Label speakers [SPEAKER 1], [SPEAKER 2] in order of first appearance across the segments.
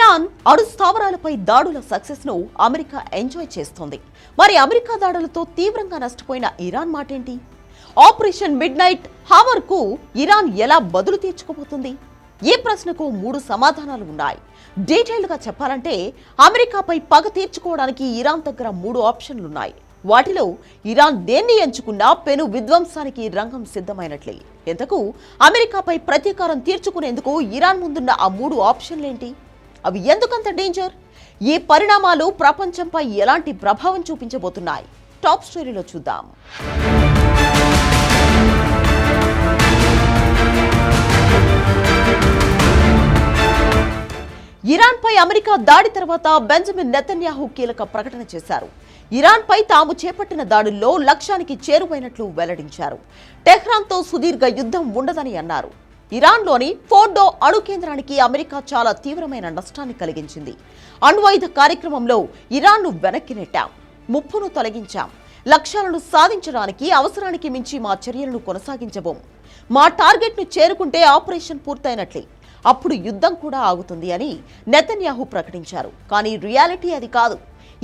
[SPEAKER 1] Iran అడు స్థావరాలపై దాడుల సక్సెస్ను America enjoy చేస్తోంది. మరి అమెరికా దాడులతో తీవ్రంగా నష్టపోయిన ఇరాన్ మాటేంటి? ఆపరేషన్ మిడ్ నైట్ హావర్కు ఇరాన్ ఎలా బదులు తీర్చుకోబోతుంది? ఈ ప్రశ్నకు మూడు సమాధానాలు ఉన్నాయి? డీటెయిల్డ్గా చెప్పాలంటే అమెరికాపై పగ తీర్చుకోవడానికి ఇరాన్ దగ్గర మూడు ఆప్షన్లున్నాయి. వాటిలో ఇరాన్ దేన్ని ఎంచుకున్నా పెను విధ్వంసానికి రంగం సిద్ధమైనట్లే. ఎంతకు అమెరికాపై ప్రతీకారం తీర్చుకునేందుకు ఇరాన్ ముందున్న ఆ మూడు ఆప్షన్లేంటి? అవి ఎందుకంత డేంజర్ ఈ పరిణామాలు ప్రపంచంపై ఎలాంటి ప్రభావం చూపించబోతున్నాయి? టాప్ స్టోరీలో చూద్దాం. ఇరాన్పై అమెరికా దాడి తర్వాత బెంజమిన్ నెతన్యాహు కీలక ప్రకటన చేశారు. ఇరాన్పై తాము చేపట్టిన దాడుల్లో లక్ష్యానికి చేరువైనట్లు వెల్లడించారు. టెహ్రాన్తో సుదీర్ఘ యుద్ధం ఉండదని అన్నారు. ఇరాన్లోని ఫోర్డో అణు కేంద్రానికి అమెరికా చాలా తీవ్రమైన నష్టాన్ని కలిగించింది. అణ్వాయుధ కార్యక్రమంలో ఇరాన్ను వెనక్కి నెట్టాం ముప్పును తొలగించాం లక్ష్యాలను సాధించడానికి అవసరానికి మించి మా చర్యలను కొనసాగించబోం. మా టార్గెట్ను చేరుకుంటే ఆపరేషన్ పూర్తయినట్లే. అప్పుడు యుద్ధం కూడా ఆగుతుంది అని నెతన్యాహు ప్రకటించారు. కానీ రియాలిటీ అది కాదు.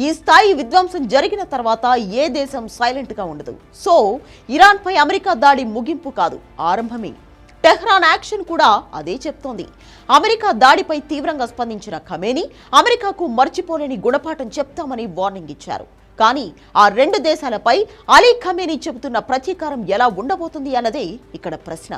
[SPEAKER 1] ఈ స్థాయి విధ్వంసం జరిగిన తర్వాత ఏ దేశం సైలెంట్గా ఉండదు. సో ఇరాన్పై అమెరికా దాడి ముగింపు కాదు ఆరంభమే. టెహ్రాన్ యాక్షన్ కూడా అదే చెప్తోంది. అమెరికా దాడిపై తీవ్రంగా స్పందించిన ఖమేని అమెరికాకు మర్చిపోలేని గుణపాఠం చెప్తామని వార్నింగ్ ఇచ్చారు. కానీ ఆ రెండు దేశాలపై అలీ ఖమేని చెబుతున్న ప్రతీకారం ఎలా ఉండబోతుంది అన్నదే ఇక్కడ ప్రశ్న.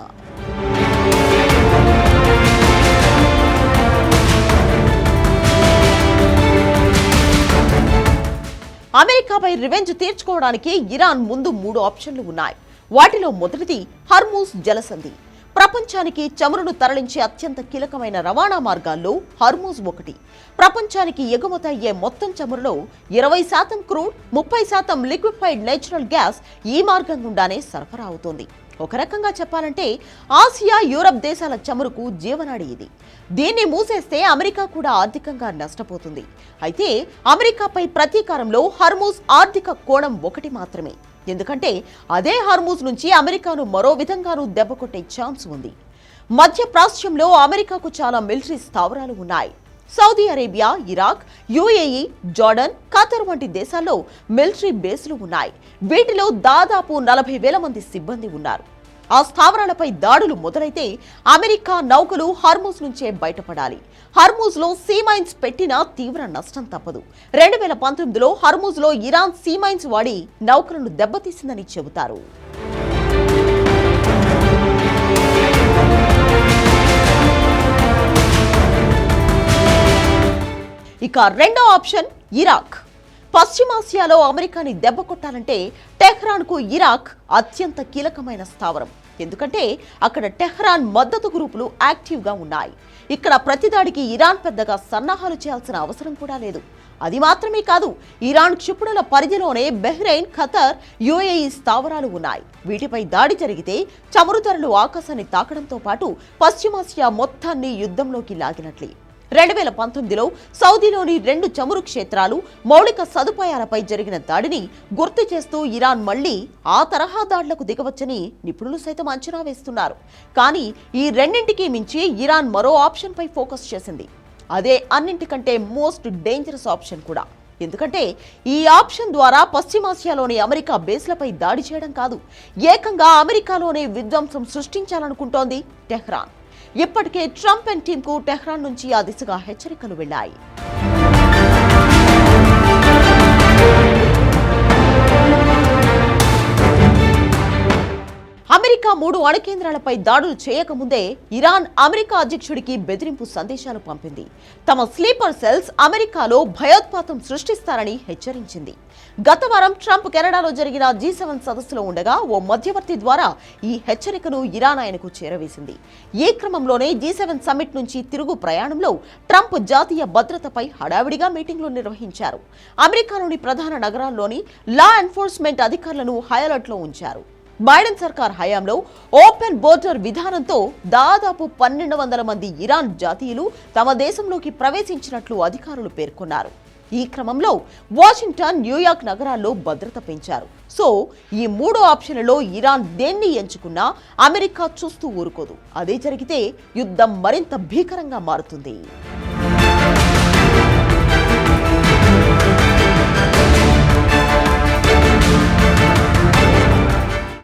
[SPEAKER 1] అమెరికాపై రివెంజ్ తీర్చుకోవడానికి ఇరాన్ ముందు మూడు ఆప్షన్లు ఉన్నాయి. వాటిలో మొదటిది హర్మూస్ జలసంధి. ప్రపంచానికి చమురును తరలించే అత్యంత కీలకమైన రవాణా మార్గాల్లో హర్మూజ్ ఒకటి. ప్రపంచానికి ఎగుమతయ్యే మొత్తం చమురులో ఇరవై శాతం క్రూడ్ ముప్పై శాతం లిక్విఫైడ్ నేచురల్ గ్యాస్ ఈ మార్గం గుండానే సరఫరా అవుతోంది. ఒక రకంగా చెప్పాలంటే ఆసియా యూరప్ దేశాల చమురుకు జీవనాడి ఇది. దీన్ని మూసేస్తే అమెరికా కూడా ఆర్థికంగా నష్టపోతుంది. అయితే అమెరికాపై ప్రతీకారంలో హర్మూజ్ ఆర్థిక కోణం ఒకటి మాత్రమే. ఎందుకంటే అదే హార్మూజ్ నుంచి అమెరికాను మరో విధంగానూ దెబ్బకొట్టే ఛాన్స్ ఉంది. మధ్య ప్రాచ్యంలో అమెరికాకు చాలా మిలిటరీ స్థావరాలు ఉన్నాయి. Saudi Arabia Iraq UAE Jordan Qatar వంటి దేశాల్లో మిలిటరీ బేస్లు ఉన్నాయి. వీటిలో దాదాపు నలభై వేల మంది సిబ్బంది ఉన్నారు. ఆ స్థావరాలపై దాడులు మొదలైతే అమెరికా నౌకలు హర్మూజ్ నుంచే బయటపడాలి. హర్మూజ్లో సీమైన్స్ పెట్టినా తీవ్ర నష్టం తప్పదు. రెండు వేల పంతొమ్మిదిలో హర్మూజ్లో ఇరాన్ సీమైన్స్ వాడి నౌకలను దెబ్బతీసిందని చెబుతారు. ఇక రెండో ఆప్షన్ ఇరాక్. పశ్చిమాసియాలో అమెరికాని దెబ్బ కొట్టాలంటే టెహ్రాన్కు ఇరాక్ అత్యంత కీలకమైన స్థావరం. ఎందుకంటే అక్కడ టెహ్రాన్ మద్దతు గ్రూపులు యాక్టివ్గా ఉన్నాయి. ఇక్కడ ప్రతిదాడికి ఇరాన్ పెద్దగా సన్నాహాలు చేయాల్సిన అవసరం కూడా లేదు. అది మాత్రమే కాదు ఇరాన్ క్షిపణుల పరిధిలోనే బెహ్రెయిన్ ఖతర్ యుఏఈ స్థావరాలు ఉన్నాయి. వీటిపై దాడి జరిగితే చమురు ధరలు ఆకాశాన్ని తాకడంతో పాటు పశ్చిమాసియా మొత్తాన్ని యుద్ధంలోకి లాగినట్లే. రెండు వేల పంతొమ్మిదిలో సౌదీలోని రెండు చమురు క్షేత్రాలు మౌలిక సదుపాయాలపై జరిగిన దాడిని గుర్తు చేస్తూ ఇరాన్ మళ్ళీ ఆ తరహా దాడులకు దిగవచ్చని నిపుణులు సైతం అంచనా వేస్తున్నారు. కానీ ఈ రెండింటికి మించి ఇరాన్ మరో ఆప్షన్పై ఫోకస్ చేసింది. అదే అన్నింటికంటే మోస్ట్ డేంజరస్ ఆప్షన్ కూడా. ఎందుకంటే ఈ ఆప్షన్ ద్వారా పశ్చిమాసియాలోని అమెరికా బేస్లపై దాడి చేయడం కాదు. ఏకంగా అమెరికాలోనే విధ్వంసం సృష్టించాలనుకుంటోంది టెహ్రాన్. ఇప్పటికే ట్రంప్ అండ్ టీంకు టెహ్రాన్ నుంచి ఆ దిశగా హెచ్చరికలు వెళ్ళాయి అమెరికా మూడు అణుకేంద్రాలపై దాడులు చేయకముందే ఇరాన్ అమెరికా అధ్యక్షుడికి బెదిరింపు సందేశాలు పంపింది. తమ స్లీపర్ సెల్స్ అమెరికాలో భయోత్పాతం సృష్టిస్తారని హెచ్చరించింది. గత వారం ట్రంప్ కెనడాలో జరిగిన జీ సెవెన్ సదస్సులో ఉండగా ఓ మధ్యవర్తి ద్వారా ఈ హెచ్చరికను ఇరాన్ ఆయనకు చేరవేసింది. ఈ క్రమంలోనే జీ సెవెన్ సమ్మిట్ నుంచి తిరుగు ప్రయాణంలో ట్రంప్ జాతీయ భద్రతపై హడావిడిగా మీటింగ్లు నిర్వహించారు. అమెరికాలోని ప్రధాన నగరాల్లోని లా ఎన్ఫోర్స్మెంట్ అధికారులను హైఅలర్ట్లో ఉంచారు. బైడెన్ సర్కార్ హయాంలో ఓపెన్ బోర్డర్ విధానంతో దాదాపు పన్నెండు వందల మంది ఇరాన్ జాతీయులు తమ దేశంలోకి ప్రవేశించినట్లు అధికారులు పేర్కొన్నారు. ఈ క్రమంలో వాషింగ్టన్ న్యూయార్క్ నగరాల్లో భద్రత పెంచారు. సో ఈ మూడో ఆప్షన్లలో ఇరాన్ దేన్ని ఎంచుకున్నా అమెరికా చూస్తూ ఊరుకోదు. అదే జరిగితే యుద్ధం మరింత భీకరంగా మారుతుంది.